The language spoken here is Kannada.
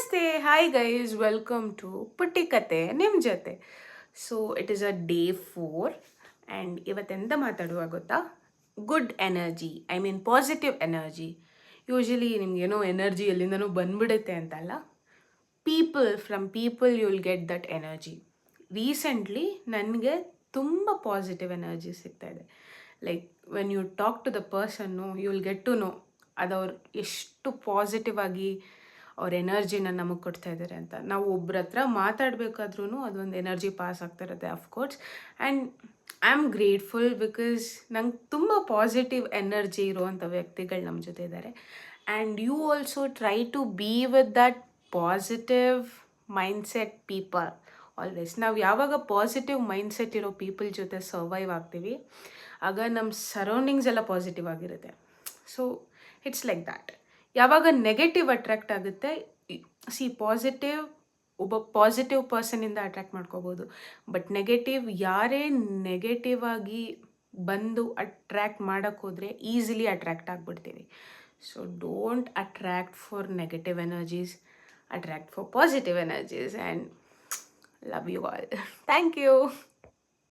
ನಮಸ್ತೆ. ಹಾಯ್ ಗೈಸ್ ವೆಲ್ಕಮ್ ಟು ಪುಟ್ಟಿ ಕತೆ ನಿಮ್ಮ ಜೊತೆ so it is a day four and ಇವತ್ತೆಂತ ಮಾತಾಡುವ ಗೊತ್ತಾ? Good energy I mean positive energy usually ನಿಮ್ಗೇನೋ energy ಎಲ್ಲಿಂದನೂ ಬಂದ್ಬಿಡುತ್ತೆ ಅಂತಲ್ಲ. People from people you will get that energy recently ನನಗೆ ತುಂಬ ಪಾಸಿಟಿವ್ ಎನರ್ಜಿ ಸಿಗ್ತಾ ಇದೆ. Like when you talk to the person you will get to know ಅದವ್ರು ಎಷ್ಟು ಪಾಸಿಟಿವ್ ಆಗಿ ಅವ್ರ ಎನರ್ಜಿನ ನಮಗೆ ಕೊಡ್ತಾ ಇದ್ದಾರೆ ಅಂತ. ನಾವು ಒಬ್ರ ಹತ್ರ ಮಾತಾಡಬೇಕಾದ್ರೂ ಅದೊಂದು ಎನರ್ಜಿ ಪಾಸ್ ಆಗ್ತಾ ಇರುತ್ತೆ of course and I am grateful because ನಂಗೆ ತುಂಬ ಪಾಸಿಟಿವ್ ಎನರ್ಜಿ ಇರುವಂಥ ವ್ಯಕ್ತಿಗಳು ನಮ್ಮ ಜೊತೆ ಇದ್ದಾರೆ and you also try to be with that positive mindset people always ನಾವು ಯಾವಾಗ ಪಾಸಿಟಿವ್ ಮೈಂಡ್ಸೆಟ್ ಇರೋ ಪೀಪಲ್ ಜೊತೆ ಸರ್ವೈವ್ ಆಗ್ತೀವಿ, ಆಗ ನಮ್ಮ ಸರೌಂಡಿಂಗ್ಸ್ ಎಲ್ಲ ಪಾಸಿಟಿವ್ ಆಗಿರುತ್ತೆ. ಸೊ ಇಟ್ಸ್ ಲೈಕ್ ದ್ಯಾಟ್ ಯಾವಾಗ ನೆಗೆಟಿವ್ ಅಟ್ರಾಕ್ಟ್ ಆಗುತ್ತೆ ಸಿ ಪಾಸಿಟಿವ್ ಒಬ್ಬ ಪಾಸಿಟಿವ್ ಪರ್ಸನಿಂದ ಅಟ್ರಾಕ್ಟ್ ಮಾಡ್ಕೋಬೋದು. ಬಟ್ ನೆಗೆಟಿವ್ ಯಾರೇ ನೆಗೆಟಿವ್ ಆಗಿ ಬಂದು ಅಟ್ರ್ಯಾಕ್ಟ್ ಮಾಡೋಕ್ಕೆ ಹೋದರೆ easily attract ಆಗಿಬಿಡ್ತೀವಿ so don't attract for negative energies attract for positive energies and love you all thank you